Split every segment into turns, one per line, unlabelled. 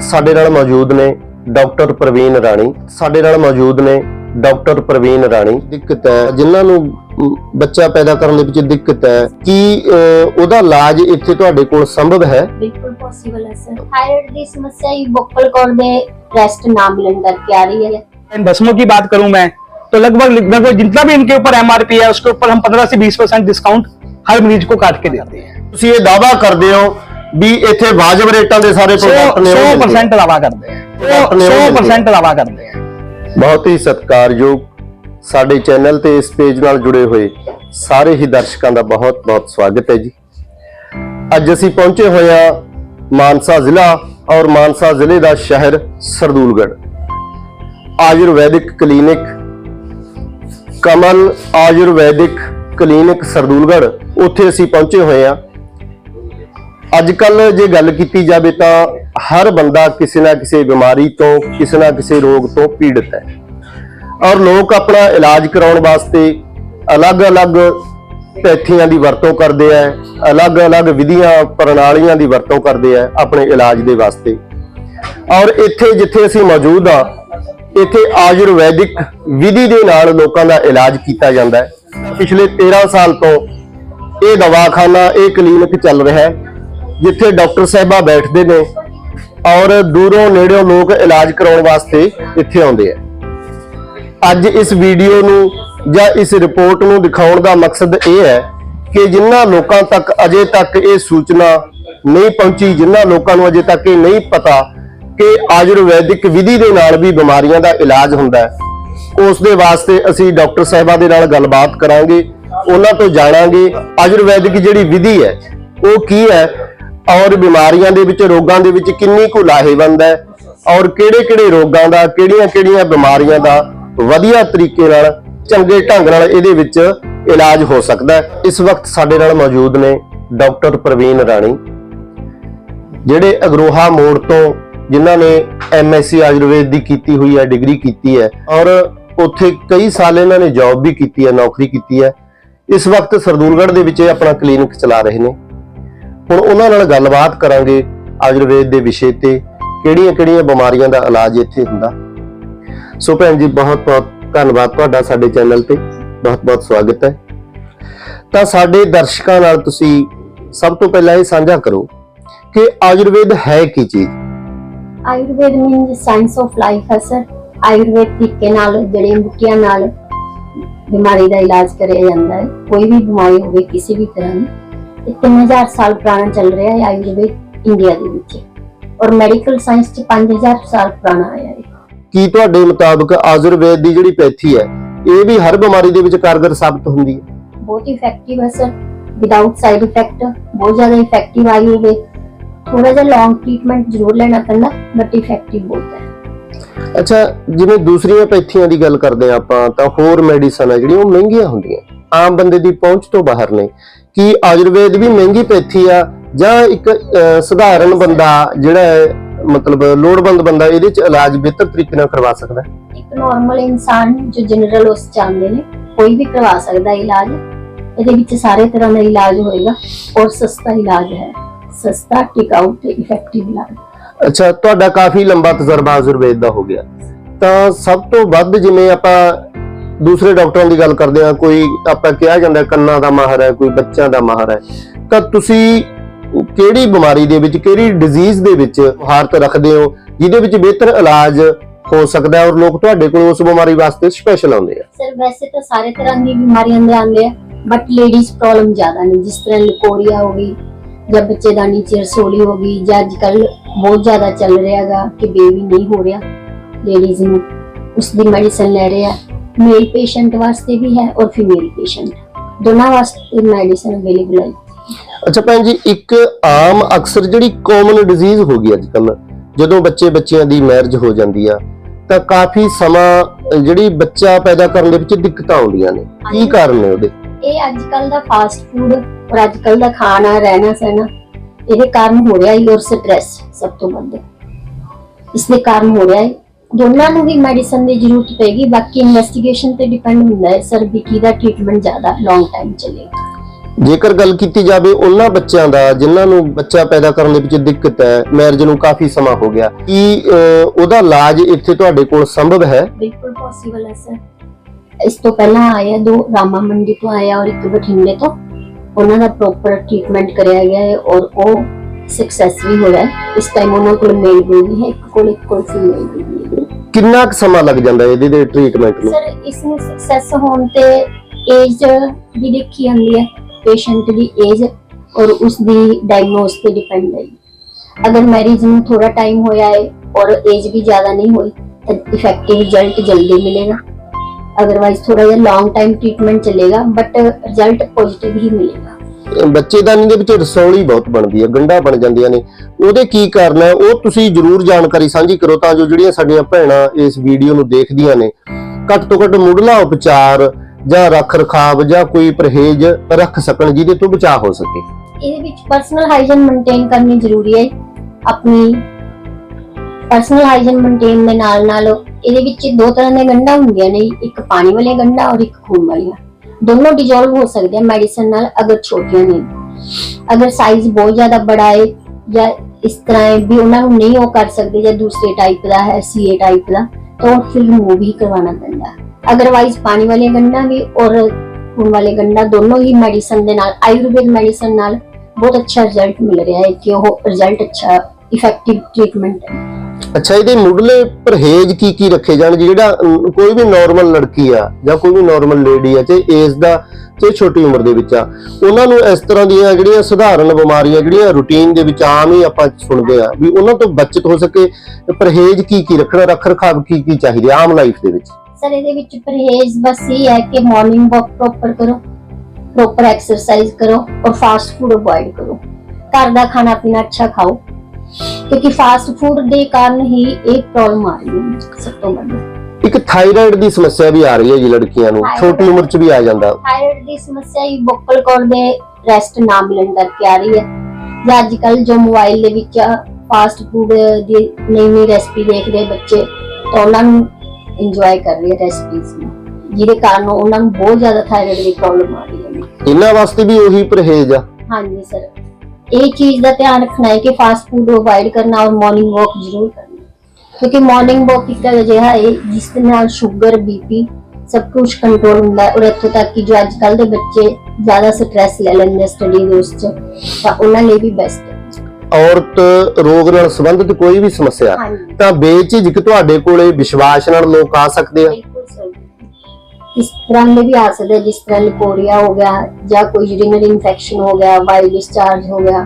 ਵਕਤ ਸਾਡੇ ਨਾਲ ਮੌਜੂਦ ਨੇ ਡਾਕਟਰ ਪ੍ਰਵੀਨ ਰਾਣੀ ਸਾਡੇ ਨਾਲ ਮੌਜੂਦ ਨੇ ਡਾਕਟਰ ਪ੍ਰਵੀਨ ਰਾਣੀ ਦਿੱਕਤ ਹੈ ਜਿਨ੍ਹਾਂ ਨੂੰ ਅਮ, ਬੱਚਾ ਪੈਦਾ ਕਰਨ ਦੇ ਵਿੱਚ ਦਿੱਕਤ ਹੈ ਕੀ ਅਹ, ਉਹਦਾ ਇਲਾਜ ਇੱਥੇ ਤੁਹਾਡੇ ਕੋਲ ਸੰਭਵ ਹੈ
ਬਿਲਕੁਲ ਪੋਸੀਬਲ ਹੈ ਸਰ थायराइड ਦੀ ਸਮੱਸਿਆ ਹੀ ਬੋਕਲ ਕੌਰ ਦੇ ਰੈਸਟ ਨਾ ਮਿਲਣ ਕਰਕੇ ਆ ਰਹੀ ਹੈ
इन भस्मों की बात करूं मैं तो लगभग लगभग जितना भी इनके ऊपर एमआरपी है उसके ऊपर हम 15 से 20 परसेंट डिस्काउंट हर मरीज को काट के देते हैं
ਤੁਸੀਂ ਇਹ ਦਾਵਾ ਕਰਦੇ ਹੋ ਵੀ ਇੱਥੇ ਵਾਜਬ ਰੇਟਾਂ ਦੇ ਸਾਰੇ ਪ੍ਰੋਡਕਟ
100%
ਲਾਵਾ
ਕਰਦੇ
ਆ।
100% ਲਾਵਾ ਕਰਦੇ ਆ।
ਬਹੁਤ ਹੀ ਸਤਿਕਾਰਯੋਗ ਸਾਡੇ ਚੈਨਲ ਤੇ ਇਸ ਪੇਜ ਨਾਲ ਜੁੜੇ ਹੋਏ ਸਾਰੇ ਹੀ ਦਰਸ਼ਕਾਂ ਦਾ ਬਹੁਤ ਬਹੁਤ ਸਵਾਗਤ ਹੈ ਜੀ। ਅੱਜ ਅਸੀਂ ਪਹੁੰਚੇ ਹੋਏ ਆ ਮਾਨਸਾ ਜ਼ਿਲ੍ਹਾ ਔਰ ਮਾਨਸਾ ਜ਼ਿਲ੍ਹੇ ਦਾ ਸ਼ਹਿਰ ਸਰਦੂਲਗੜ੍ਹ। ਆਯੁਰਵੈਦਿਕ ਕਲੀਨਿਕ ਕਮਲ ਆਯੁਰਵੈਦਿਕ ਕਲੀਨਿਕ ਸਰਦੂਲਗੜ੍ਹ ਉੱਥੇ ਅਸੀਂ ਪਹੁੰਚੇ ਹੋਏ ਆ ਅੱਜ ਕੱਲ ਜੇ ਗੱਲ ਕੀਤੀ ਜਾਵੇ ਤਾਂ ਹਰ ਬੰਦਾ ਕਿਸੇ ਨਾ ਕਿਸੇ ਬਿਮਾਰੀ ਤੋਂ, ਕਿਸੇ ਨਾ ਕਿਸੇ ਰੋਗ ਤੋਂ ਪੀੜਤ ਹੈ। ਔਰ ਲੋਕ ਆਪਣਾ ਇਲਾਜ ਕਰਾਉਣ ਵਾਸਤੇ ਅਲੱਗ-ਅਲੱਗ ਪੈਥੀਆਂ ਦੀ ਵਰਤੋਂ ਕਰਦੇ ਆ, ਅਲੱਗ-ਅਲੱਗ ਵਿਧੀਆਂ, ਪ੍ਰਣਾਲੀਆਂ ਦੀ ਵਰਤੋਂ ਕਰਦੇ ਆ ਆਪਣੇ ਇਲਾਜ ਦੇ ਵਾਸਤੇ। ਔਰ ਇੱਥੇ ਜਿੱਥੇ ਅਸੀਂ ਮੌਜੂਦ ਆ, ਇੱਥੇ ਆਯੁਰਵੈਦਿਕ ਵਿਧੀ ਦੇ ਨਾਲ ਲੋਕਾਂ ਦਾ ਇਲਾਜ ਕੀਤਾ ਜਾਂਦਾ ਹੈ। ਪਿਛਲੇ 13 ਸਾਲ ਤੋਂ ਇਹ ਦਵਾਖਾਨਾ, ਇਹ ਕਲੀਨਿਕ ਚੱਲ ਰਿਹਾ ਹੈ। ਜਿੱਥੇ ਡਾਕਟਰ ਸਾਹਿਬਾ ਬੈਠਦੇ ਨੇ ਔਰ ਦੂਰੋਂ ਨੇੜਿਓਂ ਲੋਕ ਇਲਾਜ ਕਰਾਉਣ ਵਾਸਤੇ ਇੱਥੇ ਆਉਂਦੇ ਆ। ਅੱਜ ਇਸ ਵੀਡੀਓ ਨੂੰ ਜਾਂ ਇਸ ਰਿਪੋਰਟ ਨੂੰ ਦਿਖਾਉਣ ਦਾ ਮਕਸਦ ਇਹ ਹੈ ਕਿ ਜਿਨ੍ਹਾਂ ਲੋਕਾਂ ਤੱਕ ਅਜੇ ਤੱਕ ਇਹ ਸੂਚਨਾ ਨਹੀਂ ਪਹੁੰਚੀ, ਜਿਨ੍ਹਾਂ ਲੋਕਾਂ ਨੂੰ ਅਜੇ ਤੱਕ ਇਹ ਨਹੀਂ ਪਤਾ ਕਿ ਆਯੁਰਵੈਦਿਕ ਵਿਧੀ ਦੇ ਨਾਲ ਵੀ ਬਿਮਾਰੀਆਂ ਦਾ ਇਲਾਜ ਹੁੰਦਾ ਹੈ, ਉਸ ਦੇ ਵਾਸਤੇ ਅਸੀਂ ਡਾਕਟਰ ਸਾਹਿਬਾਂ ਦੇ ਨਾਲ ਗੱਲਬਾਤ ਕਰਾਂਗੇ, ਉਹਨਾਂ ਤੋਂ ਜਾਣਾਂਗੇ ਆਯੁਰਵੈਦਿਕ ਜਿਹੜੀ ਵਿਧੀ ਹੈ, ਉਹ ਕੀ ਹੈ ਔਰ ਬਿਮਾਰੀਆਂ ਦੇ ਵਿੱਚ, ਰੋਗਾਂ ਦੇ ਵਿੱਚ ਕਿੰਨੀ ਕੁ ਲਾਹੇਵੰਦ ਹੈ ਔਰ ਕਿਹੜੇ-ਕਿਹੜੇ ਰੋਗਾਂ ਦਾ, ਕਿਹੜੀਆਂ-ਕਿਹੜੀਆਂ ਬਿਮਾਰੀਆਂ ਦਾ ਵਧੀਆ ਤਰੀਕੇ ਨਾਲ, ਚੰਗੇ ਢੰਗ ਨਾਲ ਇਹਦੇ ਵਿੱਚ ਇਲਾਜ ਹੋ ਸਕਦਾ ਹੈ। ਇਸ ਵਕਤ ਸਾਡੇ ਨਾਲ ਮੌਜੂਦ ਨੇ ਡਾਕਟਰ ਪ੍ਰਵੀਨ ਰਾਣੀ, ਜਿਹੜੇ ਅਗਰੋਹਾ ਮੋੜ ਤੋਂ ਜਿਨ੍ਹਾਂ ਨੇ ਐਮਐਸਸੀ ਆਯੁਰਵੇਦ ਦੀ ਕੀਤੀ ਹੋਈ ਹੈ, ਡਿਗਰੀ ਕੀਤੀ ਹੈ ਔਰ ਉੱਥੇ ਕਈ ਸਾਲ ਇਹਨਾਂ ਨੇ ਜੌਬ ਵੀ ਕੀਤੀ ਹੈ, ਨੌਕਰੀ ਕੀਤੀ ਹੈ। ਇਸ ਵਕਤ ਸਰਦੂਲਗੜ੍ਹ ਦੇ ਵਿੱਚ ਇਹ ਆਪਣਾ ਕਲੀਨਿਕ ਚਲਾ ਰਹੇ ਨੇ। ਹੁਣ ਉਹਨਾਂ ਨਾਲ ਗੱਲਬਾਤ ਕਰਾਂਗੇ ਆਯੁਰਵੇਦ ਦੇ ਵਿਸ਼ੇ ਤੇ ਕਿਹੜੀਆਂ-ਕਿਹੜੀਆਂ ਬਿਮਾਰੀਆਂ ਦਾ ਇਲਾਜ ਇੱਥੇ ਹੁੰਦਾ। ਸੋ ਭੈਣ ਜੀ ਬਹੁਤ-ਬਹੁਤ ਧੰਨਵਾਦ ਤੁਹਾਡਾ ਸਾਡੇ ਚੈਨਲ ਤੇ। ਬਹੁਤ-ਬਹੁਤ ਸਵਾਗਤ ਹੈ। ਤਾਂ ਸਾਡੇ ਦਰਸ਼ਕਾਂ ਨਾਲ ਤੁਸੀਂ ਸਭ ਤੋਂ ਪਹਿਲਾਂ ਇਹ ਸਾਂਝਾ ਕਰੋ ਕਿ ਆਯੁਰਵੇਦ ਹੈ ਕੀ ਚੀਜ਼?
Ayurveda means science of life ਹੈ ਸਰ ਆਯੁਰਵੇਦ ਤਰੀਕੇ ਨਾਲ ਜੜੀ ਬੂਟੀਆਂ ਨਾਲ ਬਿਮਾਰੀ ਦਾ ਇਲਾਜ ਕਰਿਆ ਜਾਂਦਾ ਹੈ। ਕੋਈ ਵੀ ਬਿਮਾਰੀ ਹੋਵੇ, ਕਿਸੇ ਵੀ ਤਰ੍ਹਾਂ ਦੀ। ਇਹ 3000 ਸਾਲ ਪੁਰਾਣਾ ਚੱਲ ਰਿਹਾ ਹੈ ਆਯੁਰਵੇਦ ਇੰਡੀਆ ਦੇ ਵਿੱਚ। ਔਰ ਮੈਡੀਕਲ ਸਾਇੰਸ ਚ 5000 ਸਾਲ ਪੁਰਾਣਾ ਆਇਆ ਹੈ।
ਕੀ ਤੁਹਾਡੇ ਮੁਤਾਬਕ ਆਯੁਰਵੇਦ ਦੀ ਜਿਹੜੀ ਪੈਥੀ ਹੈ ਇਹ ਵੀ ਹਰ ਬਿਮਾਰੀ ਦੇ ਵਿੱਚ ਕਾਰਗਰ ਸਾਬਤ ਹੁੰਦੀ ਹੈ?
ਬਹੁਤ ਇਫੈਕਟਿਵ ਹੈ ਸਰ ਵਿਦਆਊਟ ਸਾਈਡ ਇਫੈਕਟ ਬਹੁਤ ਜ਼ਿਆਦਾ ਇਫੈਕਟਿਵ ਆਯੁਰਵੇਦ ਥੋੜਾ ਜਿਹਾ ਲੌਂਗ ਟ੍ਰੀਟਮੈਂਟ ਜ਼ਰੂਰ ਲੈਣਾ ਪੈਂਦਾ ਬਟ ਇਫੈਕਟਿਵ ਬਹੁਤ ਹੈ।
ਅੱਛਾ ਜਿਵੇਂ ਦੂਸਰੀਆਂ ਪੈਥੀਆਂ ਦੀ ਗੱਲ ਕਰਦੇ ਆਪਾਂ ਤਾਂ ਹੋਰ ਮੈਡੀਸਨ ਆ ਜਿਹੜੀਆਂ ਉਹ ਮਹਿੰਗੀਆਂ ਹੁੰਦੀਆਂ। ਆਮ ਬੰਦੇ ਦੀ ਪਹੁੰਚ ਤੋਂ ਬਾਹਰ ਨੇ। ਕੀ ਆਯੁਰਵੇਦ ਵੀ ਮਹਿੰਗੀ ਪੈਥੀ ਆ ਜਾਂ ਇੱਕ ਸਧਾਰਨ ਬੰਦਾ ਜਿਹੜਾ ਹੈ ਮਤਲਬ ਲੋੜਵੰਦ ਬੰਦਾ ਇਹਦੇ ਚ ਇਲਾਜ ਬਿਹਤਰ ਤਰੀਕੇ ਨਾਲ ਕਰਵਾ ਸਕਦਾ ਹੈ।
ਇੱਕ ਨਾਰਮਲ ਇਨਸਾਨ ਜੋ ਜਨਰਲ ਉਸ ਚਾਹੁੰਦੇ ਨੇ ਕੋਈ ਵੀ ਕਰਵਾ ਸਕਦਾ ਇਲਾਜ। ਇਹਦੇ ਵਿੱਚ ਸਾਰੇ ਤਰ੍ਹਾਂ ਦਾ ਇਲਾਜ ਹੋਏਗਾ ਔਰ ਸਸਤਾ ਇਲਾਜ ਹੈ। ਸਸਤਾ ਟਿਕਾਊ ਤੇ ਇਫੈਕਟਿਵ ਇਲਾਜ।
ਅੱਛਾ ਤੁਹਾਡਾ ਕਾਫੀ ਲੰਬਾ ਤਜਰਬਾ ਆਯੁਰਵੇਦ ਦਾ ਹੋ ਗਿਆ। ਤਾਂ ਸਭ ਤੋਂ ਵੱਧ ਜਿਵੇਂ ਆਪਾਂ ਦੂਸਰੇ ਡਾਕਟਰਾਂ ਦੀ ਗੱਲ ਕਰਦੇ ਆ ਕੋਈ ਆਪਾਂ ਕਿਹਾ ਜਾਂਦਾ ਕੰਨਾਂ ਦਾ ਮਾਹਰ ਹੈ, ਕੋਈ ਬੱਚਿਆਂ ਦਾ ਮਾਹਰ ਹੈ। ਤਾਂ ਤੁਸੀਂ ਕਿਹੜੀ ਬਿਮਾਰੀ ਦੇ ਵਿੱਚ, ਕਿਹੜੀ ਡਿਜ਼ੀਜ਼ ਦੇ ਵਿੱਚ ਹਾਰਤ ਰੱਖਦੇ ਹੋ, ਜਿਹਦੇ ਵਿੱਚ ਬਿਹਤਰ ਇਲਾਜ ਹੋ ਸਕਦਾ ਹੈ ਔਰ ਲੋਕ ਤੁਹਾਡੇ ਕੋਲ ਉਸ ਬਿਮਾਰੀ ਵਾਸਤੇ ਸਪੈਸ਼ਲ ਆਉਂਦੇ ਆ?
ਸਰ, ਵੈਸੇ ਤਾਂ ਸਾਰੇ ਤਰ੍ਹਾਂ ਦੀ ਬਿਮਾਰੀਆਂ ਦੇ ਆਉਂਦੇ ਆ ਬਟ ਲੇਡੀਜ਼ ਪ੍ਰੋਬਲਮ ਜ਼ਿਆਦਾ ਨੇ। ਜਿਸ ਤਰ੍ਹਾਂ ਲਿਕੋਰੀਆ ਹੋ ਗਈ, ਜਾਂ ਬੱਚੇਦਾਨੀ ਚ ਰਸੋਲੀ ਹੋ ਗਈ, ਜਾਂ ਅੱਜ ਕੱਲ ਬਹੁਤ ਜ਼ਿਆਦਾ ਚੱਲ ਰਿਹਾਗਾ ਕਿ ਬੇਬੀ ਨਹੀਂ ਹੋ ਰਿਹਾ ਲੇਡੀਜ਼ ਨੂੰ, ਉਸ ਦੀ ਮੈਡੀਸਨ ਲੈ ਰਹੇ ਆ। ਮੇਲ ਪੇਸ਼ੈਂਟ ਵਾਸਤੇ ਵੀ ਹੈ ਔਰ ਫੀਮੇਲ ਪੇਸ਼ੈਂਟ ਦੋਨਾਂ ਵਾਸਤੇ ਮੈਡੀਸਨ ਅਵੇਲੇਬਲ ਹੈ।
ਅੱਛਾ ਭੈਣ ਜੀ ਇੱਕ ਆਮ ਅਕਸਰ ਜਿਹੜੀ ਕਾਮਨ ਡਿਜ਼ੀਜ਼ ਹੋ ਗਈ ਅੱਜ ਕੱਲ ਜਦੋਂ ਬੱਚੇ ਬੱਚਿਆਂ ਦੀ ਮੈਰਿਜ ਹੋ ਜਾਂਦੀ ਆ ਤਾਂ ਕਾਫੀ ਸਮਾਂ ਜਿਹੜੀ ਬੱਚਾ ਪੈਦਾ ਕਰਨ ਦੇ ਵਿੱਚ ਦਿੱਕਤਾਂ ਆਉਂਦੀਆਂ ਨੇ। ਕੀ ਕਾਰਨ ਨੇ ਉਹਦੇ?
ਇਹ ਅੱਜ ਕੱਲ ਦਾ ਫਾਸਟ ਫੂਡ ਔਰ ਅੱਜ ਕੱਲ ਦਾ ਖਾਣਾ ਰਹਿਣਾ ਸਹਿਣਾ ਇਹਦੇ ਕਾਰਨ ਹੋ ਰਿਹਾ ਹੈ ਔਰ ਸਟ੍ਰੈਸ ਸਭ ਤੋਂ ਵੱਧ। ਇਸ ਦੇ ਕਾਰਨ ਹੋ ਰਿਹਾ ਹੈ। ਦੋਨਾਂ ਨੂੰ ਵੀ ਮੈਡੀਸਨ ਦੀ ਜ਼ਰੂਰਤ ਪਏਗੀ ਬਾਕੀ ਇਨਵੈਸਟੀਗੇਸ਼ਨ ਤੇ ਡਿਪੈਂਡ ਹੁੰਦਾ ਹੈ ਸਰ ਵੀ ਕਿਹਦਾ ਟ੍ਰੀਟਮੈਂਟ ਜ਼ਿਆਦਾ ਲੌਂਗ ਟਾਈਮ ਚੱਲੇਗਾ।
ਜੇਕਰ ਗੱਲ ਕੀਤੀ ਜਾਵੇ ਉਹਨਾਂ ਬੱਚਿਆਂ ਦਾ ਜਿਨ੍ਹਾਂ ਨੂੰ ਬੱਚਾ ਪੈਦਾ ਕਰਨ ਦੇ ਵਿੱਚ ਦਿੱਕਤ ਹੈ ਮੈਰਿਜ ਨੂੰ ਕਾਫੀ ਸਮਾਂ ਹੋ ਗਿਆ ਕੀ ਅਹ, ਉਹਦਾ ਇਲਾਜ ਇੱਥੇ ਤੁਹਾਡੇ ਕੋਲ ਸੰਭਵ ਹੈ?
ਬਿਲਕੁਲ ਪੋਸੀਬਲ ਹੈ ਸਰ। ਇਸ ਤੋਂ ਪਹਿਲਾਂ ਆਇਆ ਦੋ ਰਾਮਾ ਮੰਡੀ ਤੋਂ ਆਇਆ ਔਰ ਇੱਕ ਬਠਿੰਡੇ ਤੋਂ। ਉਹਨਾਂ ਦਾ ਪ੍ਰੋਪਰ ਟ੍ਰੀਟਮੈਂਟ ਕਰਿਆ ਗਿਆ ਹੈ ਔਰ ਉਹ ਸਕਸੈਸ ਵੀ ਹੋਇਆ ਹੈ। ਇਸ ਟਾਈਮ ਉਹਨਾਂ ਕੋਲ ਮੇਲ ਬੇਬੀ ਹੈ ਇੱਕ ਕੋਲ ਇੱਕ ਕੋਲ ਫੀਮੇਲ ਬੇਬੀ ਹੈ।
ਕਿੰਨਾ ਕੁ ਸਮਾਂ ਲੱਗ ਜਾਂਦਾ ਹੈ ਇਹਦੇ ਦੇ ਟ੍ਰੀਟਮੈਂਟ ਨੂੰ?
ਸਰ ਇਸ ਨੂੰ ਸਕਸੈਸ ਹੋਣ ਤੇ ਏਜ ਵੀ ਦੇਖੀ ਜਾਂਦੀ ਹੈ ਪੇਸ਼ੈਂਟ ਦੀ ਏਜ ਔਰ ਉਸ ਦੀ ਡਾਇਗਨੋਸ ਤੇ ਡਿਪੈਂਡ ਹੈ ਅਗਰ ਮੈਰਿਜ ਨੂੰ ਥੋੜਾ ਟਾਈਮ ਹੋਇਆ ਹੈ ਔਰ ਏਜ ਵੀ ਜ਼ਿਆਦਾ ਨਹੀਂ ਹੋਈ, ਤਾਂ ਇਫੈਕਟਿਵ ਰਿਜ਼ਲਟ ਜਲਦੀ ਮਿਲੇਗਾ। ਅਦਰਵਾइज ਥੋੜਾ ਜਿਹਾ ਲੌਂਗ ਟਾਈਮ ਟ੍ਰੀਟਮੈਂਟ ਚੱਲੇਗਾ ਬਟ ਰਿਜ਼ਲਟ ਪੋਜ਼ਿਟਿਵ ਹੀ ਮਿਲੇਗਾ।
ਬੱਚੇਦਾਨੀ ਦੇ ਵਿੱਚ ਰਸੌਲੀ ਬਹੁਤ ਬਣਦੀ ਹੈ, ਗੰਢਾਂ ਬਣ ਜਾਂਦੀਆਂ ਨੇ। ਉਹਦੇ ਕੀ ਕਾਰਨ ਹੈ ਉਹ ਤੁਸੀਂ ਜਰੂਰ ਜਾਣਕਾਰੀ ਸਾਂਝੀ ਕਰੋ ਤਾਂ ਜੋ ਜਿਹੜੀਆਂ ਸਾਡੀਆਂ ਭੈਣਾਂ ਇਸ ਵੀਡੀਓ ਨੂੰ ਦੇਖਦੀਆਂ ਨੇ। ਘੱਟ ਤੋਂ ਘੱਟ ਮੁੱਢਲਾ ਉਪਚਾਰ ਜਾਂ ਰੱਖ ਰਖਾਵ ਜਾਂ ਕੋਈ ਪਰਹੇਜ਼ ਰੱਖ ਸਕਣ ਜਿਹਦੇ ਤੋਂ ਬਚਾਅ ਹੋ ਸਕੇ।
ਇਹਦੇ ਵਿੱਚ ਪਰਸਨਲ ਹਾਈਜੀਨ ਮੇਨਟੇਨ ਕਰਨੀ ਜ਼ਰੂਰੀ ਹੈ। ਆਪਣੀ ਪਰਸਨਲ ਹਾਈਜੀਨ ਮੇਨਟੇਨ ਦੇ ਨਾਲ ਨਾਲ ਇਹਦੇ ਵਿੱਚ ਦੋ ਤਰ੍ਹਾਂ ਦੀਆਂ ਗੰਢਾਂ ਹੁੰਦੀਆਂ ਨੇ, ਇੱਕ ਪਾਣੀ ਵਾਲੀਆਂ ਗੰਢਾਂ ਔਰ ਇੱਕ ਖੂਨ ਵਾਲੀਆਂ। ਦੋਨੋਂ ਡਿਸੋਲਵ ਹੋ ਸਕਦੇ ਆ ਮੈਡੀਸਨ ਨਾਲ ਅਗਰ ਛੋਟੀਆਂ ਨੇ। ਅਗਰ ਸਾਈਜ਼ ਬਹੁਤ ਜ਼ਿਆਦਾ ਬੜਾ ਹੈ ਜਾਂ ਇਸ ਤਰ੍ਹਾਂ ਹੈ ਵੀ ਉਹਨਾਂ ਨੂੰ ਨਹੀਂ ਉਹ ਕਰ ਸਕਦੇ ਜਾਂ ਦੂਸਰੇ ਟਾਈਪ ਦਾ ਹੈ ਸੀਏ ਟਾਈਪ ਦਾ, ਤਾਂ ਉਹ ਫਿਰ ਰਿਮੂਵ ਹੀ ਕਰਵਾਉਣਾ ਪੈਂਦਾ। ਅਦਰਵਾਈਜ਼ ਪਾਣੀ ਵਾਲੀਆਂ ਗੰਢਾਂ ਵੀ ਔਰ ਖੂਨ ਵਾਲੇ ਗੰਢਾਂ ਦੋਨੋਂ ਹੀ ਮੈਡੀਸਨ ਦੇ ਨਾਲ ਆਯੁਰਵੇਦ ਮੈਡੀਸਨ ਨਾਲ ਬਹੁਤ ਅੱਛਾ ਰਿਜ਼ਲਟ ਮਿਲ ਰਿਹਾ ਹੈ ਕਿ ਉਹ ਰਿਜ਼ਲਟ ਅੱਛਾ ਇਫੈਕਟਿਵ ਟ੍ਰੀਟਮੈਂਟ ਹੈ।
ਅੱਛਾ, ਇਹਦੇ ਮੁੱਢਲੇ ਪਰਹੇਜ਼ ਕੀ ਕੀ ਰੱਖੇ ਜਾਣ ਜਿਹੜਾ ਕੋਈ ਵੀ ਨਾਰਮਲ ਲੜਕੀ ਆ ਜਾਂ ਕੋਈ ਵੀ ਨਾਰਮਲ ਲੇਡੀ ਆ, ਚਾਹੇ ਏਜ ਦਾ, ਚਾਹੇ ਛੋਟੀ ਉਮਰ ਦੇ ਵਿੱਚ ਆ, ਉਹਨਾਂ ਨੂੰ ਇਸ ਤਰ੍ਹਾਂ ਦੀਆਂ ਜਿਹੜੀਆਂ ਸਧਾਰਨ ਬਿਮਾਰੀਆਂ, ਜਿਹੜੀਆਂ ਰੂਟੀਨ ਦੇ ਵਿੱਚ ਆਮ ਹੀ ਆਪਾਂ ਸੁਣਦੇ ਆ, ਵੀ ਉਹਨਾਂ ਤੋਂ ਬਚਤ ਹੋ ਸਕੇ, ਪਰਹੇਜ਼ ਕੀ ਕੀ ਰੱਖਣਾ ਰੱਖ ਰਖਾਵ ਕੀ ਕੀ ਚਾਹੀਦੇ ਆਮ ਲਾਈਫ ਦੇ ਵਿੱਚ?
ਸਰ, ਇਹਦੇ ਵਿੱਚ ਪਰਹੇਜ਼ ਬਸ ਇਹ ਹੈ ਕਿ ਮਾਰਨਿੰਗ ਵਾਕ ਪ੍ਰੋਪਰ ਕਰੋ ਪ੍ਰੋਪਰ ਐਕਸਰਸਾਈਜ਼ ਕਰੋ ਔਰ ਫਾਸਟ ਫੂਡ ਅਵੋਇਡ ਕਰੋ। ਘਰ ਦਾ ਖਾਣਾ ਪੀਣਾ ਅੱਛਾ ਖਾਓ। ਕਿਉਂਕਿ ਫਾਸਟ ਫੂਡ ਦੇ ਕਾਰਨ ਹੀ ਇਹ ਪ੍ਰੋਬਲਮ ਆ ਰਹੀ ਹੈ ਸਭ ਤੋਂ ਵੱਡੀ।
ਇੱਕ ਥਾਇਰਾਇਡ ਦੀ ਸਮੱਸਿਆ ਵੀ ਆ ਰਹੀ ਹੈ ਜੀ ਲੜਕੀਆਂ ਨੂੰ ਛੋਟੀ ਉਮਰ 'ਚ ਵੀ ਆ ਜਾਂਦਾ।
ਥਾਇਰਾਇਡ ਦੀ ਸਮੱਸਿਆ ਹੀ ਬੋਕਲ ਕੋਰ ਦੇ ਰੈਸਟ ਨਾ ਮਿਲਣ ਕਰਕੇ ਆ ਰਹੀ ਹੈ। ਜਾਂ ਅੱਜ ਕੱਲ ਜੋ ਮੋਬਾਈਲ ਦੇ ਵਿੱਚ ਫਾਸਟ ਫੂਡ ਦੀ ਨਈ ਨਈ ਰੈਸਪੀ ਦੇਖਦੇ ਬੱਚੇ ਤਾਂ ਉਹਨਾਂ ਨੂੰ ਇੰਜੋਏ ਕਰ ਰਹੇ ਰੈਸਪੀਜ਼ ਨੂੰ। ਜਿਹਦੇ ਕਾਰਨ ਉਹਨਾਂ ਨੂੰ ਬਹੁਤ ਜ਼ਿਆਦਾ ਥਾਇਰਾਇਡ ਦੀ ਪ੍ਰੋਬਲਮ ਆ ਰਹੀ ਹੈ।
ਇਹਨਾਂ ਵਾਸਤੇ ਵੀ ਉਹੀ ਪਰਹੇਜ਼ ਆ।
ਹਾਂਜੀ ਸਰ ਇਹ ਚੀਜ਼ ਦਾ ਧਿਆਨ ਰੱਖਣਾ ਹੈ ਕਿ ਫਾਸਟ ਫੂਡ ਅਵੋਇਡ ਕਰਨਾ ਔਰ ਮਾਰਨਿੰਗ ਵਾਕ ਜ਼ਰੂਰ ਕਰਨਾ। ਕਿਉਂਕਿ ਮਾਰਨਿੰਗ ਵਾਕ ਇੱਕ ਅਜਿਹਾ ਹੈ ਜਿਸ ਦੇ ਨਾਲ ਸ਼ੂਗਰ ਬੀਪੀ ਸਭ ਕੁਝ ਕੰਟਰੋਲ ਹੁੰਦਾ ਹੈ ਔਰ ਇੱਥੋਂ ਤੱਕ ਕਿ ਜੋ ਅੱਜ ਕੱਲ ਦੇ ਬੱਚੇ ਜ਼ਿਆਦਾ ਸਟ੍ਰੈਸ ਲੈ ਲੈਂਦੇ ਸਟੱਡੀ ਦੇ ਉਸ ਚ ਤਾਂ ਉਹਨਾਂ ਲਈ ਵੀ ਬੈਸਟ ਹੈ।
ਔਰਤ ਰੋਗ ਨਾਲ ਸੰਬੰਧਿਤ ਕੋਈ ਵੀ ਸਮੱਸਿਆ ਤਾਂ ਬੇਝਿਜਕ ਤੁਹਾਡੇ ਕੋਲੇ ਵਿਸ਼ਵਾਸ ਨਾਲ ਲੋਕ ਆ ਸਕਦੇ ਆ।
ਇਸ ਤਰ੍ਹਾਂ ਦੇ ਵੀ ਆ ਸਕਦੇ ਜਿਸ ਤਰ੍ਹਾਂ ਲਿਕੋਰੀਆ ਹੋ ਗਿਆ ਜਾਂ ਕੋਈ ਯੂਰੀਨਰੀ ਇਨਫੈਕਸ਼ਨ ਹੋ ਗਿਆ ਵਾਈਲ ਡਿਸਚਾਰਜ ਹੋ ਗਿਆ,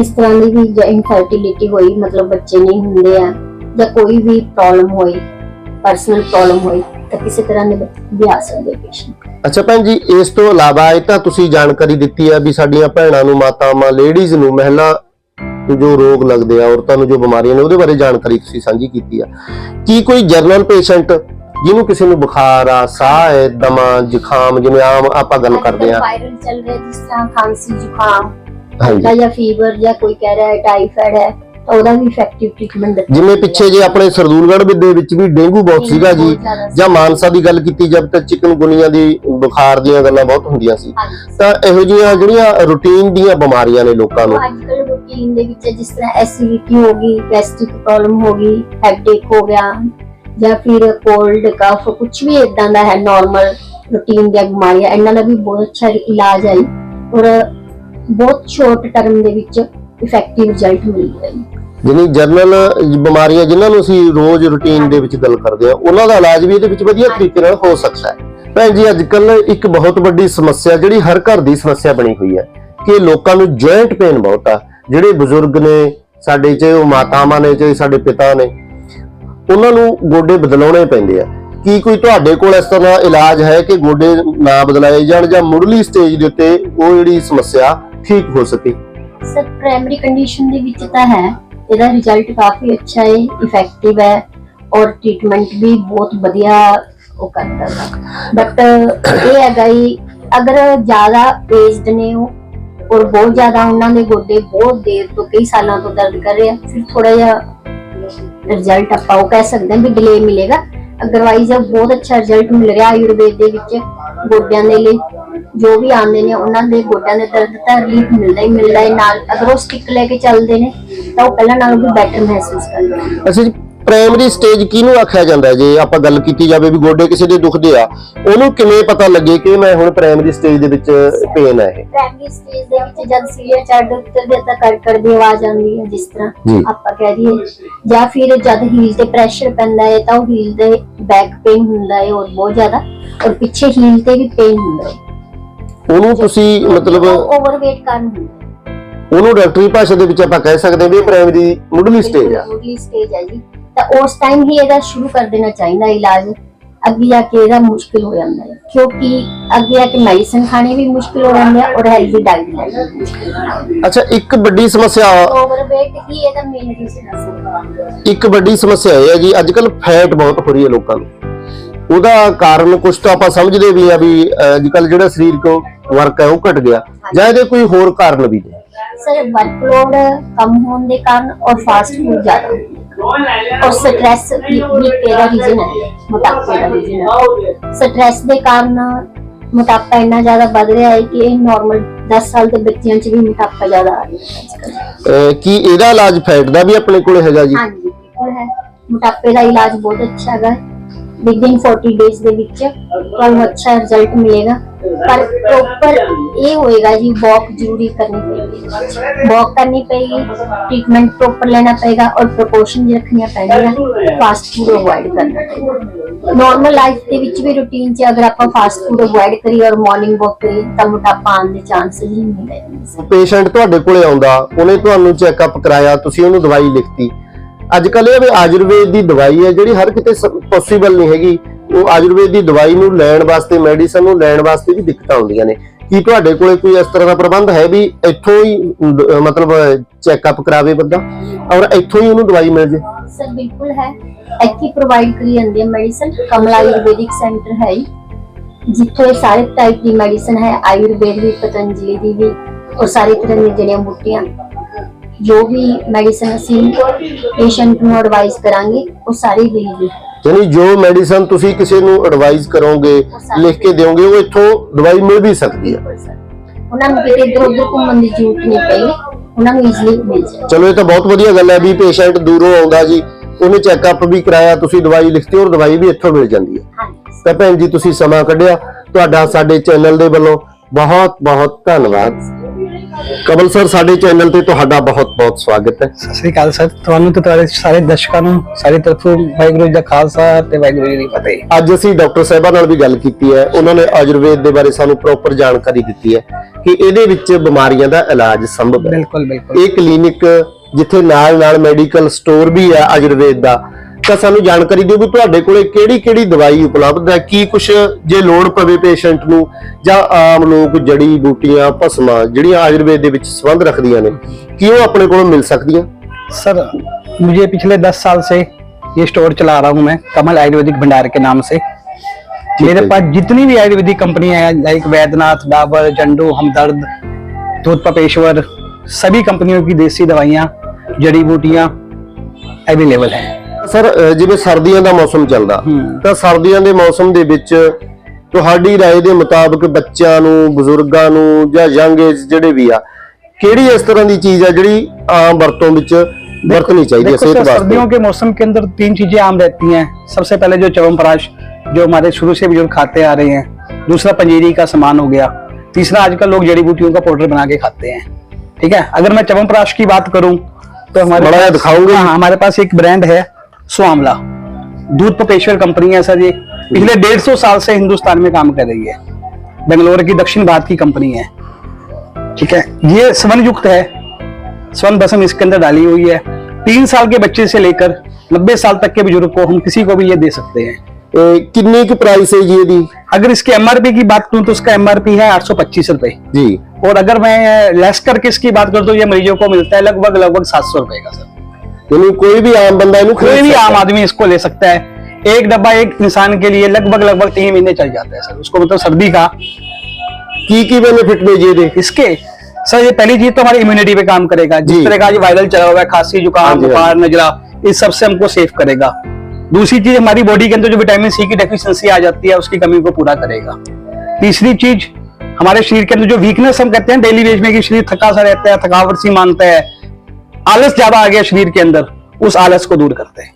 ਇਸ ਤਰ੍ਹਾਂ ਦੀ ਵੀ ਜਾਂ ਇਨਫਰਟੀਲਿਟੀ ਹੋਈ, ਮਤਲਬ ਬੱਚੇ ਨਹੀਂ ਹੁੰਦੇ ਆ ਜਾਂ ਕੋਈ ਵੀ ਪ੍ਰੋਬਲਮ ਹੋਈ ਪਰਸਨਲ ਪ੍ਰੋਬਲਮ ਹੋਈ, ਤਾਂ ਕਿਸੇ ਤਰ੍ਹਾਂ ਦੇ ਵੀ ਆ ਸਕਦੇ ਪੇਸ਼ੈਂਟ
ਅੱਛਾ ਭੈਣ ਜੀ, ਇਸ ਤੋਂ ਇਲਾਵਾ ਇਹ ਤਾਂ ਤੁਸੀਂ ਜਾਣਕਾਰੀ ਦਿੱਤੀ ਆ ਵੀ ਸਾਡੀਆਂ ਭੈਣਾਂ ਨੂੰ, ਮਾਤਾਵਾਂ ਲੇਡੀਜ਼ ਨੂੰ ਮਹਿਲਾ ਜੋ ਰੋਗ ਲੱਗਦੇ ਆ, ਔਰਤਾਂ ਨੂੰ ਜੋ ਬਿਮਾਰੀਆਂ ਨੇ, ਉਹਦੇ ਬਾਰੇ ਜਾਣਕਾਰੀ ਤੁਸੀਂ ਸਾਂਝੀ ਕੀਤੀ ਆ। ਕੀ ਕੋਈ ਜਰਨਲ ਪੇਸ਼ੈਂਟ ਜਿਹਨੂੰ ਕਿਸੇ ਨੂੰ ਬੁਖਾਰ ਆ ਸਾਹ ਹੈ ਦਮਾ ਜ਼ੁਕਾਮ ਜਿਵੇਂ ਆਮ ਆਪਾਂ ਗੱਲ ਕਰਦੇ ਆ।
ਵਾਇਰਲ ਚੱਲ ਰਿਹਾ ਜਿਸ ਤਰ੍ਹਾਂ ਖਾਂਸੀ ਜ਼ੁਕਾਮ
ਹਾਂਜੀ।
ਜਾਂ ਫੀਵਰ ਜਾਂ ਕੋਈ ਕਹਿ ਰਿਹਾ ਹੈ ਟਾਈਫਾਇਡ ਹੈ ਤਾਂ ਉਹਦਾ ਵੀ ਇਫੈਕਟਿਵ ਟ੍ਰੀਟਮੈਂਟ ਦਿੱਤਾ
ਜਿਵੇਂ ਪਿੱਛੇ ਜੇ ਆਪਣੇ ਸਰਦੂਲਗੜ੍ਹ ਦੇ ਵਿੱਚ ਵੀ ਡੇਂਗੂ ਬਹੁਤ ਸੀਗਾ ਜੀ। ਜਾਂ ਮਾਨਸਾ ਦੀ ਗੱਲ ਕੀਤੀ ਜਦ ਤੱਕ ਚਿਕਨਗੁਨੀਆ ਦੀ ਬੁਖਾਰ ਦੀਆਂ ਗੱਲਾਂ ਬਹੁਤ ਹੁੰਦੀਆਂ ਸੀ। ਤਾਂ ਇਹੋ ਜਿਹੀਆਂ ਜਿਹੜੀਆਂ ਰੂਟੀਨ ਦੀਆਂ ਬਿਮਾਰੀਆਂ ਨੇ ਲੋਕਾਂ ਨੂੰ।
ਰੂਟੀਨ ਦੇ ਵਿੱਚ ਜਿਸ ਤਰ੍ਹਾਂ ਐਸਿਡਿਟੀ ਹੋ ਗਈ ਗੈਸਟ੍ਰਿਕ ਪ੍ਰੋਬਲਮ ਹੋ ਗਈ ਹੈਡੇਕ ਹੋ ਗਿਆ ਜਾਂ ਫਿਰ ਕੋਲਡ ਕਫ ਕੁਝ ਵੀ ਇਦਾਂ ਦਾ ਹੈ ਨਾਰਮਲ ਰੂਟੀਨ ਦੀਆਂ ਬਿਮਾਰੀਆਂ ਇਹਨਾਂ ਦਾ ਵੀ ਬਹੁਤ ਅੱਛਾ ਇਲਾਜ ਹੈ ਔਰ ਬਹੁਤ ਸ਼ੋਰਟ ਟਰਮ ਦੇ ਵਿੱਚ ਇਫੈਕਟਿਵ ਰਿਜ਼ਲਟ ਮਿਲ ਰਿਹਾ ਹੈ
ਜਿਹਨੀ ਜਰਨਲ ਬਿਮਾਰੀਆਂ ਜਿਨ੍ਹਾਂ ਨੂੰ ਅਸੀਂ ਰੋਜ਼ ਰੂਟੀਨ ਦੇ ਵਿੱਚ ਗੱਲ ਕਰਦੇ ਆ ਉਹਨਾਂ ਦਾ ਇਲਾਜ ਵੀ ਇਹਦੇ ਵਿੱਚ ਵਧੀਆ ਤਰੀਕੇ ਨਾਲ ਹੋ ਸਕਦਾ ਹੈ। ਭੈਣ ਜੀ ਅੱਜ ਕੱਲ ਇੱਕ ਬਹੁਤ ਵੱਡੀ ਸਮੱਸਿਆ ਜਿਹੜੀ ਹਰ ਘਰ ਦੀ ਸਮੱਸਿਆ ਬਣੀ ਹੋਈ ਹੈ ਕਿ ਲੋਕਾਂ ਨੂੰ ਜੁਆਇੰਟ ਪੇਨ ਬਹੁਤ ਆ। ਜਿਹੜੇ ਬਜ਼ੁਰਗ ਨੇ ਸਾਡੇ ਚਾਹੇ ਉਹ ਮਾਤਾਵਾਂ ਨੇ ਚਾਹੇ ਸਾਡੇ ਪਿਤਾ ਨੇ ਉਹਨਾਂ ਨੂੰ ਗੋਡੇ ਬਦਲਾਉਣੇ ਪੈਂਦੇ ਆ। ਕੀ ਕੋਈ ਤੁਹਾਡੇ ਕੋਲ ਇਸ ਤਰ੍ਹਾਂ ਦਾ ਇਲਾਜ ਹੈ ਕਿ ਗੋਡੇ ਨਾ ਬਦਲਾਏ ਜਾਣ ਜਾਂ ਮੁੱਢਲੀ ਸਟੇਜ ਦੇ ਉੱਤੇ ਉਹ ਜਿਹੜੀ ਸਮੱਸਿਆ ਠੀਕ ਹੋ ਸਕੇ?
ਸਰ ਪ੍ਰਾਇਮਰੀ ਕੰਡੀਸ਼ਨ ਦੇ ਵਿੱਚ ਤਾਂ ਹੈ। ਇਹਦਾ ਰਿਜ਼ਲਟ ਕਾਫੀ ਅੱਛਾ ਹੈ ਇਫੈਕਟਿਵ ਹੈ ਔਰ ਟ੍ਰੀਟਮੈਂਟ ਵੀ ਬਹੁਤ ਵਧੀਆ ਉਹ ਕਰਦਾ ਹੈ ਬਟ ਇਹ ਹੈਗਾ ਹੀ ਅਗਰ ਜ਼ਿਆਦਾ ਏਜਡ ਨੇ ਉਹ ਔਰ ਬਹੁਤ ਜ਼ਿਆਦਾ ਉਹਨਾਂ ਦੇ ਗੋਡੇ ਬਹੁਤ ਦੇਰ ਤੋਂ ਕਈ ਸਾਲਾਂ ਤੋਂ ਦਰਦ ਕਰ ਰਹੇ ਆ, ਫਿਰ ਥੋੜਾ ਜਿਹਾ ਰਿਜ਼ਲਟ ਆਪਾਂ ਉਹ ਕਹਿ ਸਕਦੇ ਹਾਂ ਵੀ ਡਿਲੇ ਮਿਲੇਗਾ। ਅਦਰਵਾਈਜ਼ ਬਹੁਤ ਅੱਛਾ ਰਿਜ਼ਲਟ ਮਿਲ ਰਿਹਾ ਆਯੁਰਵੇਦ ਦੇ ਵਿੱਚ, ਗੋਡਿਆਂ ਦੇ ਲਈ। ਜੋ ਵੀ ਆਉਂਦੇ ਨੇ ਉਹਨਾਂ ਦੇ ਗੋਡਿਆਂ ਦੇ ਦਰਦ ਤਾਂ ਰਿਲੀਫ ਮਿਲਦਾ ਹੀ ਮਿਲਦਾ ਹੈ। ਨਾਲ ਅਗਰ ਉਹ ਸਟਿਕ ਲੈ ਕੇ ਚੱਲਦੇ ਨੇ, ਤਾਂ ਉਹ ਪਹਿਲਾਂ ਨਾਲੋਂ ਵੀ ਬੈਟਰ ਮਹਿਸੂਸ ਕਰਦੇ ਨੇ।
ਅੱਛਾ ਜੀ ਪ੍ਰਾਇਮਰੀ ਸਟੇਜ ਕਿਹਨੂੰ ਆਖਿਆ ਜਾਂਦਾ? ਜੇ ਆਪਾਂ ਗੱਲ ਕੀਤੀ ਜਾਵੇ ਵੀ ਗੋਡੇ ਕਿਸੇ ਦੇ ਦੁਖਦੇ ਆ ਉਹਨੂੰ ਕਿਵੇਂ ਪਤਾ ਲੱਗੇ ਕਿ ਮੈਂ ਹੁਣ ਪ੍ਰਾਇਮਰੀ ਸਟੇਜ ਦੇ ਵਿੱਚ ਪੇਨ ਹੈ ਇਹ?
ਪ੍ਰਾਇਮਰੀ ਸਟੇਜ ਦੇ ਵਿੱਚ ਜਦ ਸੀਰੀਅਸ ਚੜ੍ਹਦੇ ਉੱਤਰਦੇ ਤਾਂ ਕੜਕੜ ਦੀ ਆਵਾਜ਼ ਆਉਂਦੀ ਹੈ ਜਿਸ। ਤਰ੍ਹਾਂ ਆਪਾਂ ਕਹਿ ਦਈਏ ਜਾਂ ਫਿਰ ਜਦ ਹੀਲ ਤੇ ਪ੍ਰੈਸ਼ਰ ਪੈਂਦਾ ਹੈ ਤਾਂ ਉਹ ਹੀਲ ਦੇ ਬੈਕ ਪੇਨ ਹੁੰਦਾ ਹੈ ਔਰ ਬਹੁਤ ਜ਼ਿਆਦਾ ਔਰ ਪਿੱਛੇ ਹੀਲ ਤੇ ਵੀ ਪੇਨ ਹੁੰਦਾ ਹੈ।
ਉਹਨੂੰ ਤੁਸੀਂ ਮਤਲਬ
ਓਵਰਵੇਟ ਕਾਰਨ ਹੁੰਦਾ
ਉਹਨੂੰ ਡਾਕਟਰੀ ਭਾਸ਼ਾ ਦੇ ਵਿੱਚ ਆਪਾਂ ਕਹਿ ਸਕਦੇ ਹਾਂ ਵੀ ਪ੍ਰਾਇਮਰੀ ਮੁੱਢਲੀ ਸਟੇਜ ਆ।
ਮੁੱਢਲੀ ਸਟੇਜ ਹੈ ਜੀ। ਤਾਂ ਉਸ ਟਾਈਮ ਹੀ ਇਹਦਾ ਸ਼ੁਰੂ ਕਰ ਦੇਣਾ ਚਾਹੀਦਾ ਇਲਾਜ। ਅੱਗੇ ਜਾ ਕੇ ਇਹਦਾ ਮੁਸ਼ਕਿਲ ਹੋ ਜਾਂਦਾ ਹੈ। ਕਿਉਂਕਿ ਅੱਗੇ ਜਾ ਕੇ ਮੈਡੀਸਨ ਖਾਣੀ ਵੀ ਮੁਸ਼ਕਿਲ ਹੋ ਜਾਂਦੀ ਹੈ ਔਰ ਹੈਲਦੀ ਡਾਈਟ ਲੈਣੀ
ਅੱਛਾ ਇੱਕ ਵੱਡੀ ਸਮੱਸਿਆ
ਓਵਰਵੇਟ ਹੀ ਇਹਦਾ ਮੇਨ ਰੀਜ਼ਨ ਹੈ
ਇੱਕ ਵੱਡੀ ਸਮੱਸਿਆ ਇਹ ਹੈ ਜੀ ਅੱਜ ਕੱਲ ਫੈਟ ਬਹੁਤ ਹੋ ਰਹੀ ਹੈ ਲੋਕਾਂ ਨੂੰ। ਉਹਦਾ ਕਾਰਨ ਕੁਝ ਤਾਂ ਆਪਾਂ ਸਮਝਦੇ ਵੀ ਆ ਵੀ ਅੱਜ ਕੱਲ ਜਿਹੜਾ ਸਰੀਰਕ ਵਰਕ ਹੈ ਉਹ ਘਟ ਗਿਆ। ਜਾਂ ਇਹਦੇ ਕੋਈ ਹੋਰ ਕਾਰਨ ਵੀ ਨੇ?
ਸਰ ਵਰਕਲੋਡ ਕਮ ਹੋਣ ਦੇ ਕਾਰਨ ਔਰ ਫਾਸਟ ਫੂਡ ਜ਼ਿਆਦਾ। ਹੋਣ ਦੇ ਕਾਰਨ ਔਰ ਸਟ੍ਰੈਸ ਵੀ ਵੀ ਇਹਦਾ ਰੀਜ਼ਨ ਹੈ ਮੋਟਾਪੇ ਦਾ ਰੀਜ਼ਨ ਹੈ। ਸਟ੍ਰੈਸ ਦੇ ਕਾਰਨ ਮੋਟਾਪਾ ਇੰਨਾ ਜ਼ਿਆਦਾ ਵੱਧ ਰਿਹਾ ਹੈ ਕਿ ਇਹ ਨਾਰਮਲ 10 ਸਾਲ ਦੇ ਬੱਚਿਆਂ 'ਚ ਵੀ ਮੋਟਾਪਾ ਜ਼ਿਆਦਾ ਆ ਰਿਹਾ ਹੈ
ਅਹ ਕੀ ਇਹਦਾ ਇਲਾਜ ਫੈਟ ਦਾ ਵੀ ਆਪਣੇ ਕੋਲ ਹੈਗਾ ਜੀ?
ਹਾਂਜੀ ਬਿਲਕੁਲ ਹੈ। ਮੋਟਾਪੇ ਦਾ ਇਲਾਜ ਬਹੁਤ ਅੱਛਾ ਹੈਗਾ। ਵਿਦਿਨ 40 ਡੇਜ਼ ਦੇ ਵਿੱਚ ਤੁਹਾਨੂੰ ਅੱਛਾ ਰਿਜ਼ਲਟ ਮਿਲੇਗਾ। ਪਰ ਪ੍ਰੋਪਰ ਇਹ ਹੋਏਗਾ ਜੀ ਵਾਕ ਜ਼ਰੂਰੀ ਕਰਨੀ ਪਏਗੀ। ਵਾਕ ਕਰਨੀ ਪਏਗੀ ਟ੍ਰੀਟਮੈਂਟ ਪ੍ਰੋਪਰ ਲੈਣਾ ਪਏਗਾ ਔਰ ਪ੍ਰੋਪੋਰਸ਼ਨ ਰੱਖਣੀਆਂ ਪੈਣਗੀਆਂ ਫਾਸਟ ਫੂਡ ਅਵੋਇਡ ਕਰਨਾ ਪਏਗਾ। ਨਾਰਮਲ ਲਾਈਫ ਦੇ ਵਿੱਚ ਵੀ ਰੂਟੀਨ 'ਚ ਅਗਰ ਆਪਾਂ ਫਾਸਟ ਫੂਡ ਅਵੋਇਡ ਕਰੀਏ ਔਰ ਮਾਰਨਿੰਗ ਵਾਕ ਕਰੀਏ, ਤਾਂ ਮੋਟਾਪਾ ਆਉਣ ਦੇ ਚਾਂਸਸ ਹੀ ਨਹੀਂ ਰਹਿੰਦੇ
ਪੇਸ਼ੈਂਟ ਤੁਹਾਡੇ ਕੋਲੇ ਆਉਂਦਾ, ਉਹਨੇ ਤੁਹਾਨੂੰ ਚੈੱਕਅਪ ਕਰਾਇਆ, ਤੁਸੀਂ ਉਹਨੂੰ ਦਵਾਈ ਲਿਖਤੀ। ਅੱਜ ਕੱਲ ਇਹ ਵੀ ਆਯੁਰਵੇਦ ਦੀ ਦਵਾਈ ਹੈ, ਜਿਹੜੀ ਹਰ ਕਿਤੇ ਪੋਸੀਬਲ ਨਹੀਂ ਹੈਗੀ। ਉਹ ਆਯੁਰਵੇਦ ਦੀ ਦਵਾਈ ਨੂੰ ਲੈਣ ਵਾਸਤੇ ਮੈਡੀਸਨ ਨੂੰ ਲੈਣ ਵਾਸਤੇ ਵੀ ਦਿੱਕਤਾਂ ਆਉਂਦੀਆਂ ਨੇ। ਕੀ ਤੁਹਾਡੇ ਕੋਲੇ ਕੋਈ ਇਸ ਤਰ੍ਹਾਂ ਦਾ ਪ੍ਰਬੰਧ ਹੈ ਵੀ ਇੱਥੋਂ ਹੀ ਮਤਲਬ ਚੈੱਕਅਪ ਕਰਾਵੇ ਬੰਦਾ? ਔਰ ਇੱਥੋਂ ਹੀ ਉਹਨੂੰ ਦਵਾਈ ਮਿਲ ਜੇ?
ਸਰ, ਬਿਲਕੁਲ ਹੈ। ਇੱਥੇ ਪ੍ਰੋਵਾਈਡ ਕਰੀ ਜਾਂਦੀ ਹੈ ਮੈਡੀਸਨ ਕਮਲਾ ਆਯੁਰਵੈਦਿਕ ਸੈਂਟਰ ਹੈ ਜਿੱਥੋਂ ਇਹ ਸਾਰੇ ਟਾਈਪ ਦੀ ਮੈਡੀਸਨ ਹੈ। ਆਯੁਰਵੇਦ ਵੀ, ਪਤੰਜਲੀ ਦੀ ਵੀ। ਔਰ ਸਾਰੀ ਤਰ੍ਹਾਂ ਦੀਆਂ ਜੜੀਆਂ ਬੂਟੀਆਂ। ਜੋ ਵੀ ਮੈਡੀਸਨ ਅਸੀਂ ਪੇਸ਼ੈਂਟ ਨੂੰ ਐਡਵਾਈਸ ਕਰਾਂਗੇ ਉਹ ਸਾਰੀ ਹੈ
ਯਾਨੀ ਜੋ ਮੈਡੀਸਨ ਤੁਸੀਂ ਕਿਸੇ ਨੂੰ ਐਡਵਾਈਸ ਕਰੋਗੇ ਲਿਖ ਕੇ ਦਿਓਗੇ ਉਹ ਇੱਥੋਂ ਦਵਾਈ ਮਿਲ ਵੀ ਸਕਦੀ ਹੈ।
ਉਹਨਾਂ ਨੂੰ ਕਿਤੇ ਇੱਧਰ ਉੱਧਰ ਘੁੰਮਣ ਦੀ ਜ਼ਰੂਰਤ ਨਹੀਂ ਪਈ ਉਹਨਾਂ ਨੂੰ ਈਜ਼ੀਲੀ ਮਿਲ ਜਾਏ।
ਚਲੋ ਇਹ ਤਾਂ ਬਹੁਤ ਵਧੀਆ ਗੱਲ ਹੈ ਵੀ ਪੇਸ਼ੈਂਟ ਦੂਰੋਂ ਆਉਂਦਾ ਜੀ ਉਹਨੇ ਚੈੱਕਅਪ ਵੀ ਕਰਾਇਆ ਤੁਸੀਂ ਦਵਾਈ ਲਿਖਤੀ ਔਰ ਦਵਾਈ ਵੀ ਇੱਥੋਂ ਮਿਲ ਜਾਂਦੀ ਹੈ। ਤਾਂ ਭੈਣ ਜੀ ਤੁਸੀਂ ਸਮਾਂ ਕੱਢਿਆ ਤੁਹਾਡਾ ਸਾਡੇ ਚੈਨਲ ਦੇ ਵੱਲੋਂ ਬਹੁਤ ਬਹੁਤ ਧੰਨਵਾਦ। ਕਮਲ ਸਰ ਸਾਡੇ ਚੈਨਲ ਤੇ ਤੁਹਾਡਾ ਬਹੁਤ ਬਹੁਤ ਸਵਾਗਤ ਹੈ।
ਸਤਿ ਸ੍ਰੀ ਅਕਾਲ ਸਰ ਤੁਹਾਨੂੰ ਤੇ ਤੁਹਾਡੇ ਸਾਰੇ ਦਰਸ਼ਕਾਂ ਨੂੰ ਸਾਰੀ ਤਰਫੋਂ ਵਾਹਿਗੁਰੂ ਜੀ ਦਾ ਖਾਲਸਾ ਤੇ ਵਾਹਿਗੁਰੂ ਜੀ ਦੀ ਫਤਿਹ।
ਅੱਜ ਅਸੀਂ ਡਾਕਟਰ ਸਾਹਿਬਾਂ ਨਾਲ ਵੀ ਗੱਲ ਕੀਤੀ ਹੈ ਉਹਨਾਂ ਨੇ ਆਯੁਰਵੇਦ ਦੇ ਬਾਰੇ ਸਾਨੂੰ ਪ੍ਰੋਪਰ ਜਾਣਕਾਰੀ ਦਿੱਤੀ ਹੈ ਕਿ ਇਹਦੇ ਵਿੱਚ ਬਿਮਾਰੀਆਂ ਦਾ ਇਲਾਜ ਸੰਭਵ ਹੈ।
ਬਿਲਕੁਲ ਬਿਲਕੁਲ।
ਇਹ ਕਲੀਨਿਕ ਜਿੱਥੇ ਨਾਲ ਨਾਲ ਮੈਡੀਕਲ ਸਟੋਰ ਵੀ ਹੈ ਆਯੁਰਵੇਦ ਦਾ ਤਾਂ ਸਾਨੂੰ ਜਾਣਕਾਰੀ ਦਿਓ ਵੀ ਤੁਹਾਡੇ ਕੋਲੇ ਕਿਹੜੀ ਕਿਹੜੀ ਦਵਾਈ ਉਪਲਬਧ ਹੈ ਕੀ ਕੁਝ ਜੇ ਲੋੜ ਪਵੇ ਪੇਸ਼ੈਂਟ ਨੂੰ ਜਾਂ ਆਮ ਲੋਕ ਜੜੀ ਬੂਟੀਆਂ ਭਸਮਾਂ ਜਿਹੜੀਆਂ ਆਯੁਰਵੇਦ ਦੇ ਵਿੱਚ ਸੰਬੰਧ ਰੱਖਦੀਆਂ ਨੇ ਕੀ ਉਹ ਆਪਣੇ ਕੋਲੋਂ ਮਿਲ ਸਕਦੀਆਂ
सर मुझे पिछले दस साल से ये स्टोर चला रहा हूँ मैं कमल आयुर्वेदिक भंडार के नाम से मेरे
है।
पास जितनी भी आयुर्वेदिक कंपनियां हैं लाइक वैद्यनाथ डाबर जंडू हमदर्द दूध पपेश्वर सभी कंपनियों की देसी दवाइयाँ जड़ी बूटियाँ अवेलेबल हैं
ਸਰ ਅਹ ਜਿਵੇਂ ਸਰਦੀਆਂ ਦਾ ਮੌਸਮ ਚੱਲਦਾ
ਹੂੰ।
ਤਾਂ ਸਰਦੀਆਂ ਦੇ ਮੌਸਮ ਦੇ ਵਿੱਚ ਤੁਹਾਡੀ رائے ਦੇ ਮੁਤਾਬਕ ਬੱਚਿਆਂ ਨੂੰ ਬਜ਼ੁਰਗਾਂ ਨੂੰ ਜਾਂ ਯੰਗ ਏਜ ਜਿਹੜੇ ਵੀ ਆ ਕਿਹੜੀ ਇਸ ਤਰ੍ਹਾਂ ਦੀ ਚੀਜ਼ ਆ ਜਿਹੜੀ ਆਮ ਵਰਤੋਂ ਵਿੱਚ ਵਰਤਣੀ ਚਾਹੀਦੀ ਹੈ
देखो
ਸਿਹਤ
सर
ਵਾਸਤੇ
सर्दियों के मौसम के अंदर तीन चीजें आम रहती हैं सबसे पहले जो च्यवनप्राश जो हमारे शुरू से बुजुर्ग खाते आ रहे हैं दूसरा पंजीरी का सामान हो गया तीसरा आजकल लोग जड़ी बूटियों का पाउडर बना के खाते हैं ठीक है अगर मैं च्यवनप्राश की बात करूं तो हमारे
बड़ा
पास-
दिखाओगे?
हाँ, हमारे पास एक ब्रांड है सुमला दूध पपेश्वर कंपनी है सर ये। पिछले डेढ़ सौ साल से हिंदुस्तान में काम कर रही है। बेंगलोर की दक्षिण भारत की कंपनी है। ठीक है? ये स्वर्ण युक्त है। स्वर्ण बसम इसके अंदर डाली हुई है। तीन साल के बच्चे से लेकर नब्बे साल तक के बुज़ुर्ग को हम किसी को भी ये दे सकते हैं।
कितने की प्राइस है ये दी
अगर इसके एमआरपी की बात करूँ तो उसका एमआरपी है आठ सौ पच्चीस रुपए।
जी।
और अगर मैं लेस करके इसकी बात करूँ तो ये मरीजों को मिलता है लगभग लगभग सात सौ रुपए का सर।
कोई भी आम बंदा
कोई भी आम आदमी इसको ले सकता है। एक डब्बा एक इंसान के लिए लगभग लगभग तीन महीने चल जाता है सर। उसको मतलब सर्दी का
की की बेनिफिट में ये देख।
इसके सर ये पहली चीज़ तो हमारी इम्यूनिटी पे काम करेगा। जिस तरह का वायरल चला हुआ है खांसी जुकाम
हाँ हाँ
बुखार नजरा इस सबसे हमको सेफ़ करेगा। दूसरी चीज़ हमारी बॉडी के अंदर जो विटामिन सी की डेफिशिएंसी आ जाती है उसकी कमी को पूरा करेगा। तीसरी चीज़ हमारे शरीर के अंदर जो वीकनेस हम कहते हैं डेली वेज में कि शरीर थका सा रहता है थकावट सी मानता है आलस ज्यादा आ गया शरीर के अंदर उस आलस को दूर करते हैं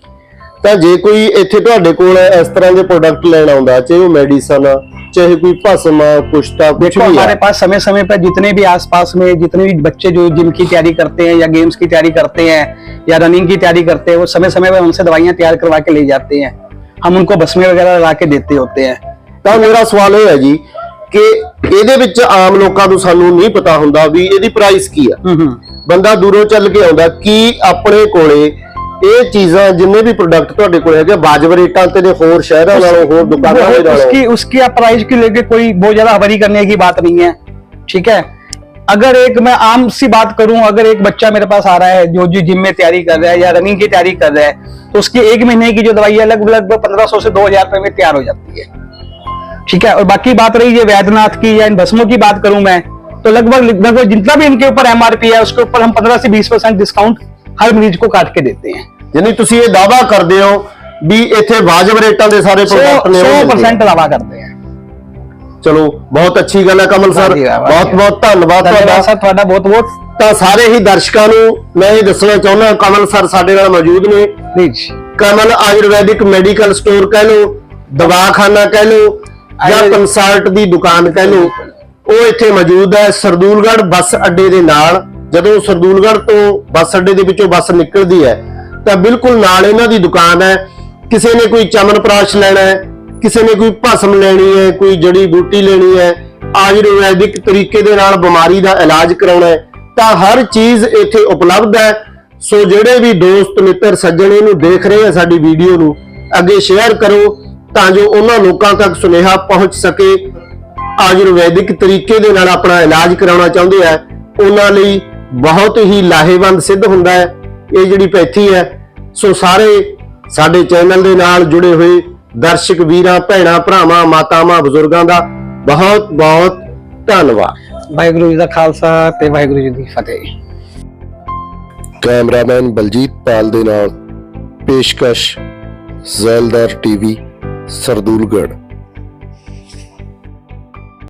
ਤਾਂ ਜੇ ਕੋਈ ਇੱਥੇ ਤੁਹਾਡੇ ਕੋਲ ਇਸ ਤਰ੍ਹਾਂ ਦੇ ਪ੍ਰੋਡਕਟ ਲੈਣ ਆਉਂਦਾ ਚਾਹੇ ਉਹ ਮੈਡੀਸਨ ਚਾਹੇ ਕੋਈ ਭਸਮ ਆ, ਕੁਸ਼ਤਾ ਕੁਝ
देखो
ਵੀ
हमारे
ਹੈ
पास समय समय पर जितने भी आसपास में जितने भी बच्चे जो जिम की तैयारी करते हैं या गेम्स की तैयारी करते हैं या रनिंग की तैयारी करते हैं वो समय समय पर उनसे दवाइयां तैयार करवा के ले जाते हैं हम उनको भस्मे वगैरह लगा के देते होते हैं
ਤਾਂ ਮੇਰਾ ਸਵਾਲ ਇਹ ਹੈ ਜੀ ਕਿ ਇਹਦੇ ਵਿੱਚ ਆਮ ਲੋਕਾਂ ਨੂੰ ਸਾਨੂੰ ਨਹੀਂ ਪਤਾ ਹੁੰਦਾ ਵੀ ਇਹਦੀ ਪ੍ਰਾਈਸ ਕੀ ਆ
हम्म, हम्म।
ਬੰਦਾ ਦੂਰੋਂ ਚੱਲ ਕੇ ਆਉਂਦਾ ਕੀ ਆਪਣੇ ਕੋਲੇ ਇਹ ਚੀਜ਼ਾਂ ਜਿੰਨੇ ਵੀ ਪ੍ਰੋਡਕਟ ਤੁਹਾਡੇ ਕੋਲ ਹੈਗੇ ਵਾਜਬ ਰੇਟਾਂ ਤੇ ਨੇ ਹੋਰ ਸ਼ਹਿਰਾਂ ਨਾਲੋਂ ਹੋਰ ਦੁਕਾਨਾਂ ਦੇ
वो-
ਨਾਲੋਂ
उसकी उसकी आप प्राइस की लेके कोई बहुत ज्यादा हवरी करने की बात नहीं है ठीक है अगर एक मैं आम सी बात करूं अगर एक बच्चा मेरे पास आ रहा है जो जो जिम में तैयारी कर रहा है या रनिंग की तैयारी कर रहा है तो उसकी एक महीने की जो दवाई है लगभग लगभग पंद्रह सौ से दो हजार रुपए में तैयार हो जाती है ठीक है और बाकी बात रही है वैद्यनाथ की या इन भस्मों की बात करूं मैं तो लगभग लगभग जितना भी इनके ऊपर एमआरपी है उसके ऊपर हम पंद्रह से बीस परसेंट डिस्काउंट हर मरीज को काट के देते हैं
ਯਾਨੀ ਤੁਸੀਂ ਇਹ ਦਾਵਾ ਕਰਦੇ ਹੋ ਵੀ ਇੱਥੇ ਵਾਜਬ ਰੇਟਾਂ ਦੇ ਸਾਰੇ ਪ੍ਰੋਡਕਟ ਨੇ ਉਹ
सौ
ਮਿਲਦੇ ਆ।
परसेंट दावा करते हैं
ਚਲੋ ਬਹੁਤ ਅੱਛੀ ਗੱਲ ਹੈ ਕਮਲ ਸਰ
ਵਾਹ ਜੀ ਵਾਹ, ਵਾਹ
ਬਹੁਤ
ਜੀ।
ਬਹੁਤ ਧੰਨਵਾਦ
धन्यवाद
ਤੁਹਾਡਾ
सर थोड़ा बहुत बहुत
ਤਾਂ ਸਾਰੇ ਹੀ ਦਰਸ਼ਕਾਂ ਨੂੰ ਮੈਂ ਇਹ ਦੱਸਣਾ ਚਾਹੁੰਦਾ ਕਮਲ ਸਰ ਸਾਡੇ ਨਾਲ ਮੌਜੂਦ ਨੇ
please
Kamal Ayurvedic medical store ਕਹਿ ਲਓ ਦਵਾਖਾਨਾ ਕਹਿ ਲਓ ਜਾਂ
ਆਯੁਰ-
ਕੰਸਲਟ ਦੀ ਦੁਕਾਨ ਕਹਿ ਲਓ ਉਹ ਇੱਥੇ ਮੌਜੂਦ ਹੈ ਸਰਦੂਲਗੜ੍ਹ ਬੱਸ ਅੱਡੇ ਦੇ ਨਾਲ। ਜਦੋਂ ਸਰਦੂਲਗੜ੍ਹ ਤੋਂ ਬੱਸ ਅੱਡੇ ਦੇ ਵਿੱਚੋਂ ਬੱਸ ਨਿਕਲਦੀ ਹੈ, ਤਾਂ ਬਿਲਕੁਲ ਨਾਲ ਇਹਨਾਂ ਦੀ ਦੁਕਾਨ ਹੈ। ਕਿਸੇ ਨੇ ਕੋਈ ਚਮਨਪ੍ਰਾਸ਼ ਲੈਣਾ ਹੈ, ਕਿਸੇ ਨੇ ਕੋਈ ਭਸਮ ਲੈਣੀ ਹੈ, ਕੋਈ ਜੜੀ ਬੂਟੀ ਲੈਣੀ ਹੈ, ਆਯੁਰਵੈਦਿਕ ਤਰੀਕੇ ਦੇ ਨਾਲ ਬਿਮਾਰੀ ਦਾ ਇਲਾਜ ਕਰਾਉਣਾ ਹੈ, ਤਾਂ ਹਰ ਚੀਜ਼ ਇੱਥੇ ਉਪਲਬਧ ਹੈ। ਸੋ ਜਿਹੜੇ ਵੀ ਦੋਸਤ, ਮਿੱਤਰ, ਸੱਜਣ ਇਹਨੂੰ ਦੇਖ ਰਹੇ ਆ ਸਾਡੀ ਵੀਡੀਓ ਨੂੰ, ਅੱਗੇ ਸ਼ੇਅਰ ਕਰੋ ਤਾਂ ਜੋ ਉਹਨਾਂ ਲੋਕਾਂ ਤੱਕ ਸੁਨੇਹਾ ਪਹੁੰਚ ਸਕੇ। ਆਯੁਰਵੈਦਿਕ ਤਰੀਕੇ ਦੇ ਨਾਲ ਆਪਣਾ ਇਲਾਜ ਕਰਾਉਣਾ ਚਾਹੁੰਦੇ ਆ ਉਹਨਾਂ ਲਈ ਬਹੁਤ ਹੀ ਲਾਹੇਵੰਦ ਸਿੱਧ ਹੁੰਦਾ ਹੈ। ਇਹ ਜਿਹੜੀ ਪੈਥੀ ਹੈ ਸੋ ਸਾਰੇ ਸਾਡੇ ਚੈਨਲ ਦੇ ਨਾਲ ਜੁੜੇ ਹੋਏ ਦਰਸ਼ਕ ਵੀਰਾਂ ਭੈਣਾਂ ਭਰਾਵਾਂ ਮਾਤਾਵਾਂ ਬਜ਼ੁਰਗਾਂ ਦਾ ਬਹੁਤ ਬਹੁਤ ਧੰਨਵਾਦ।
ਵਾਹਿਗੁਰੂ ਜੀ ਦਾ ਖਾਲਸਾ ਤੇ ਵਾਹਿਗੁਰੂ ਜੀ ਦੀ ਫਤਿਹ।
ਕੈਮਰਾਮੈਨ ਬਲਜੀਤ ਪਾਲ ਦੇ ਨਾਲ ਪੇਸ਼ਕਸ਼ ਜ਼ੈਲਦਾਰ ਟੀਵੀ ਸਰਦੂਲਗੜ੍ਹ।